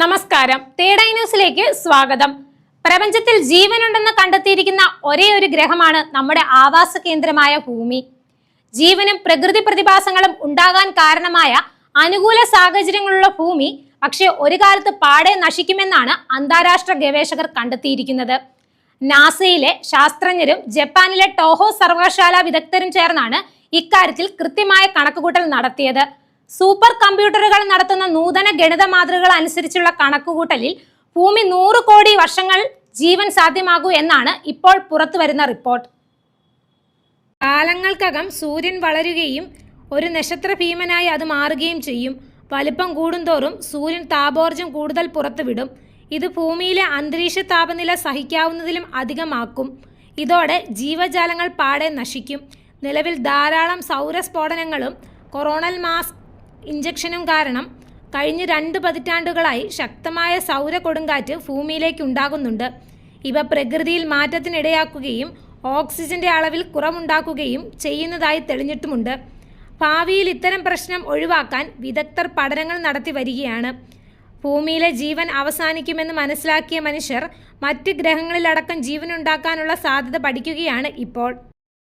നമസ്കാരം. തേടൈ ന്യൂസിലേക്ക് സ്വാഗതം. പ്രപഞ്ചത്തിൽ ജീവനുണ്ടെന്ന് കണ്ടെത്തിയിരിക്കുന്ന ഒരേ ഒരു ഗ്രഹമാണ് നമ്മുടെ ആവാസ കേന്ദ്രമായ ഭൂമി. ജീവനും പ്രകൃതി പ്രതിഭാസങ്ങളും ഉണ്ടാകാൻ കാരണമായ അനുകൂല സാഹചര്യങ്ങളുള്ള ഭൂമി പക്ഷേ ഒരു കാലത്ത് പാടെ നശിക്കുമെന്നാണ് അന്താരാഷ്ട്ര ഗവേഷകർ കണ്ടെത്തിയിരിക്കുന്നത്. നാസയിലെ ശാസ്ത്രജ്ഞരും ജപ്പാനിലെ ടോഹോ സർവകലാശാല വിദഗ്ധരും ചേർന്നാണ് ഇക്കാര്യത്തിൽ കൃത്യമായ കണക്കുകൂട്ടൽ നടത്തിയത്. സൂപ്പർ കമ്പ്യൂട്ടറുകൾ നടത്തുന്ന നൂതന ഗണിത മാതൃകകൾ അനുസരിച്ചുള്ള കണക്കുകൂട്ടലിൽ ഭൂമി നൂറ് കോടി വർഷങ്ങൾ ജീവൻ സാധ്യമാകൂ എന്നാണ് ഇപ്പോൾ പുറത്തു വരുന്ന റിപ്പോർട്ട്. കാലങ്ങൾക്കകം സൂര്യൻ വളരുകയും ഒരു നക്ഷത്ര ഭീമനായി അത് മാറുകയും ചെയ്യും. വലിപ്പം കൂടുന്തോറും സൂര്യൻ താപോർജം കൂടുതൽ പുറത്തുവിടും. ഇത് ഭൂമിയിലെ അന്തരീക്ഷ താപനില സഹിക്കാവുന്നതിലും അധികമാക്കും. ഇതോടെ ജീവജാലങ്ങൾ പാടെ നശിക്കും. നിലവിൽ ധാരാളം സൗരസ്ഫോടനങ്ങളും കൊറോണൽ മാസ് ഇഞ്ചക്ഷനും കാരണം കഴിഞ്ഞ രണ്ട് പതിറ്റാണ്ടുകളായി ശക്തമായ സൗര കൊടുങ്കാറ്റ് ഭൂമിയിലേക്ക് ഉണ്ടാകുന്നുണ്ട് ഇവ പ്രകൃതിയിൽ മാറ്റത്തിനിടയാക്കുകയും ഓക്സിജന്റെ അളവിൽ കുറവുണ്ടാക്കുകയും ചെയ്യുന്നതായി തെളിഞ്ഞിട്ടുമുണ്ട്. ഭാവിയിൽ ഇത്തരം പ്രശ്നം ഒഴിവാക്കാൻ വിദഗ്ധർ പഠനങ്ങൾ നടത്തി വരികയാണ്. ഭൂമിയിലെ ജീവൻ അവസാനിക്കുമെന്ന് മനസ്സിലാക്കിയ മനുഷ്യർ മറ്റ് ഗ്രഹങ്ങളിലടക്കം ജീവനുണ്ടാക്കാനുള്ള സാധ്യത പഠിക്കുകയാണ് ഇപ്പോൾ.